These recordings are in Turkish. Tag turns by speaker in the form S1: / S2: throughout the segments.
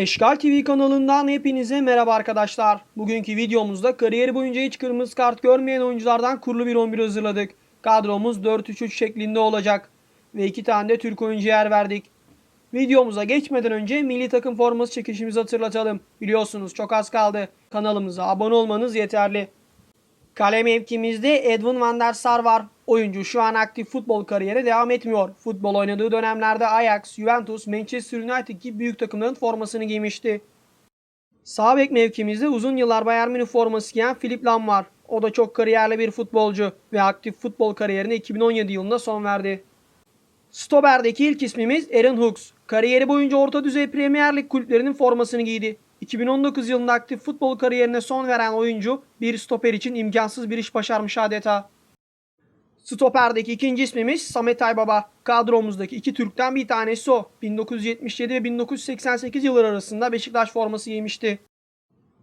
S1: Eşkal TV kanalından hepinize merhaba arkadaşlar. Bugünkü videomuzda kariyeri boyunca hiç kırmızı kart görmeyen oyunculardan kurulu bir 11 hazırladık. Kadromuz 4-3-3 şeklinde olacak. Ve iki tane de Türk oyuncu yer verdik. Videomuza geçmeden önce milli takım forması çekişimizi hatırlatalım. Biliyorsunuz çok az kaldı. Kanalımıza abone olmanız yeterli. Kale mevkimizde Edwin van der Sar var. Oyuncu şu an aktif futbol kariyeri devam etmiyor. Futbol oynadığı dönemlerde Ajax, Juventus, Manchester United gibi büyük takımların formasını giymişti. Sağ bek mevkimizde uzun yıllar Bayern Münih forması giyen Philip Lam var. O da çok kariyerli bir futbolcu ve aktif futbol kariyerine 2017 yılında son verdi. Stoper'deki ilk ismimiz Aaron Hooks. Kariyeri boyunca orta düzey Premier Lig kulüplerinin formasını giydi. 2019 yılında aktif futbol kariyerine son veren oyuncu bir stoper için imkansız bir iş başarmış adeta. Stoper'deki ikinci ismimiz Samet Aybaba. Kadromuzdaki iki Türk'ten bir tanesi o. 1977 ve 1988 yılları arasında Beşiktaş forması giymişti.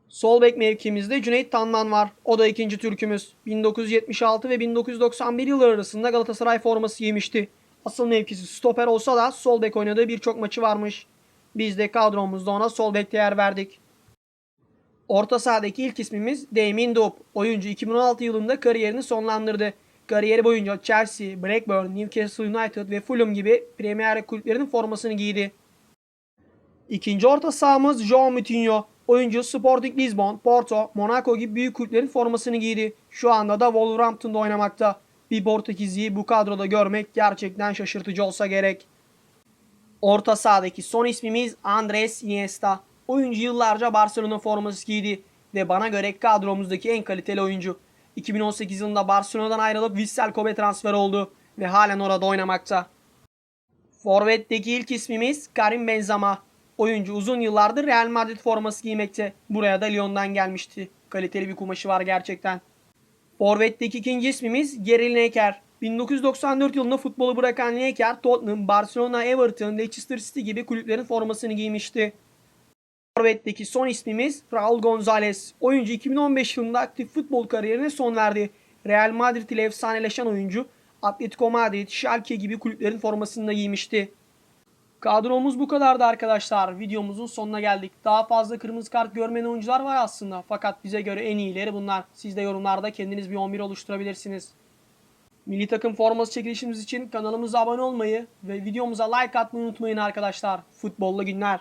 S1: Sol bek mevkimizde Cüneyt Tanman var. O da ikinci Türk'ümüz. 1976 ve 1991 yılları arasında Galatasaray forması giymişti. Asıl mevkisi stoper olsa da sol bek oynadığı birçok maçı varmış. Biz de kadromuzda ona sol bekte yer verdik. Orta sahadaki ilk ismimiz Damien Dup. Oyuncu 2016 yılında kariyerini sonlandırdı. Kariyeri boyunca Chelsea, Blackburn, Newcastle United ve Fulham gibi Premier kulüplerinin formasını giydi. İkinci orta sahamız João Moutinho. Oyuncu Sporting Lisbon, Porto, Monaco gibi büyük kulüplerin formasını giydi. Şu anda da Wolverhampton'da oynamakta. Bir Portekizliyi bu kadroda görmek gerçekten şaşırtıcı olsa gerek. Orta sahadaki son ismimiz Andres Iniesta. Oyuncu yıllarca Barcelona forması giydi ve bana göre kadromuzdaki en kaliteli oyuncu. 2018 yılında Barcelona'dan ayrılıp Vissel Kobe transfer oldu ve halen orada oynamakta. Forvet'teki ilk ismimiz Karim Benzema. Oyuncu uzun yıllardır Real Madrid forması giymekte. Buraya da Lyon'dan gelmişti. Kaliteli bir kumaşı var gerçekten. Forvet'teki ikinci ismimiz Gary Lineker. 1994 yılında futbolu bırakan Lineker, Tottenham, Barcelona, Everton, Leicester City gibi kulüplerin formasını giymişti. Forvet'teki son ismimiz Raul Gonzalez. Oyuncu 2015 yılında aktif futbol kariyerine son verdi. Real Madrid ile efsaneleşen oyuncu Atletico Madrid, Schalke gibi kulüplerin formasını da giymişti. Kadromuz bu kadardı arkadaşlar. Videomuzun sonuna geldik. Daha fazla kırmızı kart görmeyen oyuncular var aslında. Fakat bize göre en iyileri bunlar. Siz de yorumlarda kendiniz bir 11 oluşturabilirsiniz. Milli takım forması çekilişimiz için kanalımıza abone olmayı ve videomuza like atmayı unutmayın arkadaşlar. Futbolla günler.